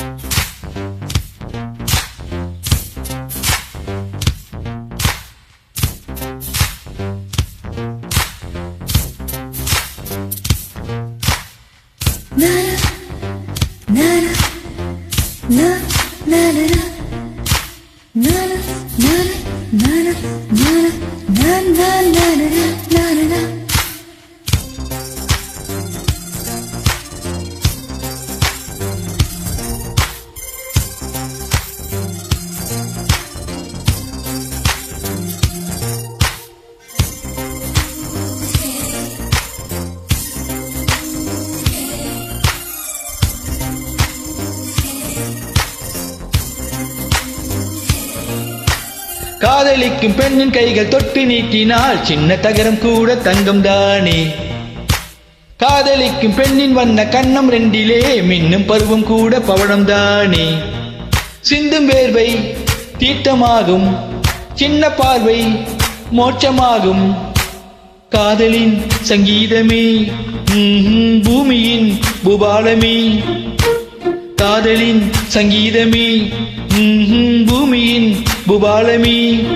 you காதலிக்கும் பெண்ணின் கைகள் தொட்டு நீக்கினால் சின்ன தகரம் கூட தங்கம் தானே. காதலிக்கும் பெண்ணின் வண்ண கண்ணம் ரெண்டிலே மின்னும் பருவம் கூட பவளம் தானே. சிந்தும் வேர்வை தீர்த்தமாகும் சின்ன பார்வை மோட்சமாகும். காதலின் சங்கீதமே பூமியின் பூபாலமே. காதலின் சங்கீதமே பூமியின் Bubalemi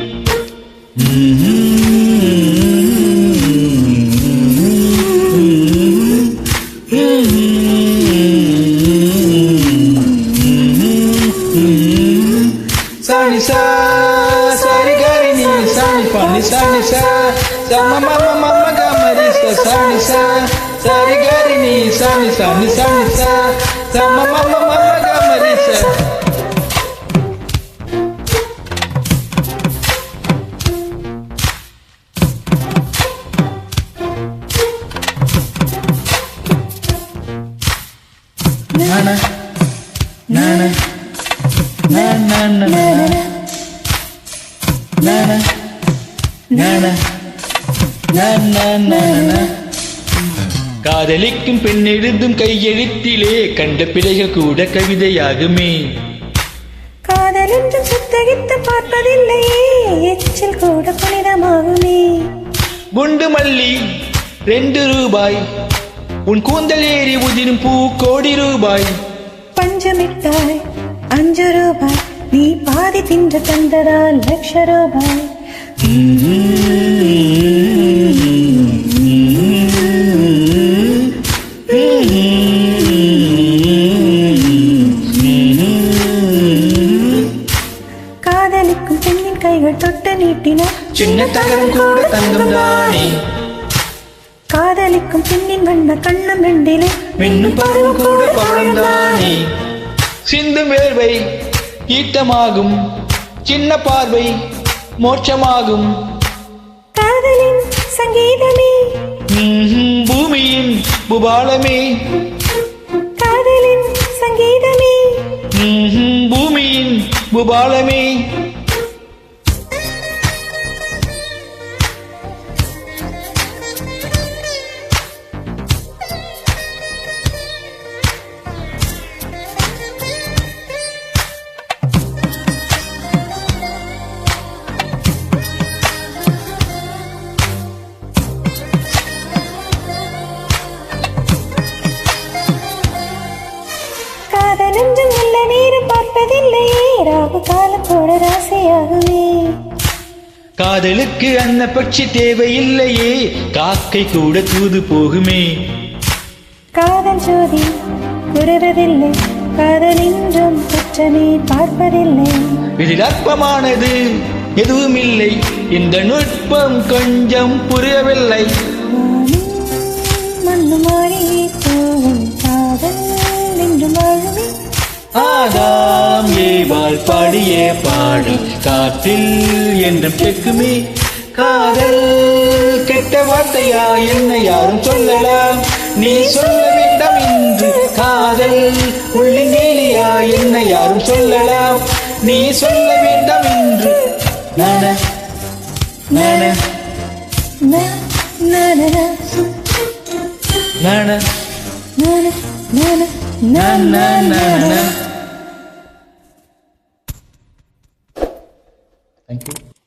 Sani sa, sari gari ni sani pani sani sa, mama mama sani sa, sari gari ni sani sani sani sa, mama mama. காதலிக்கும் பெண் எழுதும் கையெழுத்திலே கண்ட பிழைகள் கூட கவிதையாகுமே காதல் என்றும் சுத்தகித்து பார்ப்பதில்லையே எச்சில் கூட புனிதமாகுமே குண்டு மல்லி ரெண்டு ரூபாய் உன் கூந்தல் ஏறி உதிரும் பூ கோடி ரூபாய் பஞ்சமிட்டாய். அஞ்சு ரூபாய். நீ பாதி தின்று தந்ததால் லட்ச ரூபாய். காதலிக்கும் பெண்ணின் கைகள் தொட்டு நீட்டினார் சின்ன தகரம் கூட தங்கம் தானே காதலிக்கும் பெண்ணின் வண்ண கண்ணம் ரெண்டிலே மின்னும் பருவம் கூட பவளம் தானே சிந்தும் வேர்வை ஈட்டமாகும் சின்ன பார்வை மோட்சமாகும். காதலின் சங்கீதமே. பூமியின் புபாலமே. காதலின் சங்கீதமே. பூமியின் புபாலமே. என்றும் நல்ல நேரம் பார்ப்பதில்லையே ராகு காலம் கூட ராசியாகுமே காதலுக்கு அன்னப்பட்சி தேவையில்லையே. காக்கை கூட தூது போகுமே. காதல் ஜோதி குருவதில்லை. காதல் என்றும் குற்றமே பார்ப்பதில்லை. இதில் அற்பமானது எதுவும் இல்லை இந்த நுட்பம் கொஞ்சம் புரியவில்லை. ஏவாள் பாடியே பாடு காற்றில் என்றும் கேட்குமே காதல் கெட்ட வார்த்தையா என்ன யாரும் சொல்லலாம் நீ சொல்ல வேண்டாம் என்று காதல் உள்ளி நீலியா என்ன யாரும் சொல்லலாம் நீ சொல்ல வேண்டாம் என்று நான நான. நான நான, நான, நான, நான. Thank you.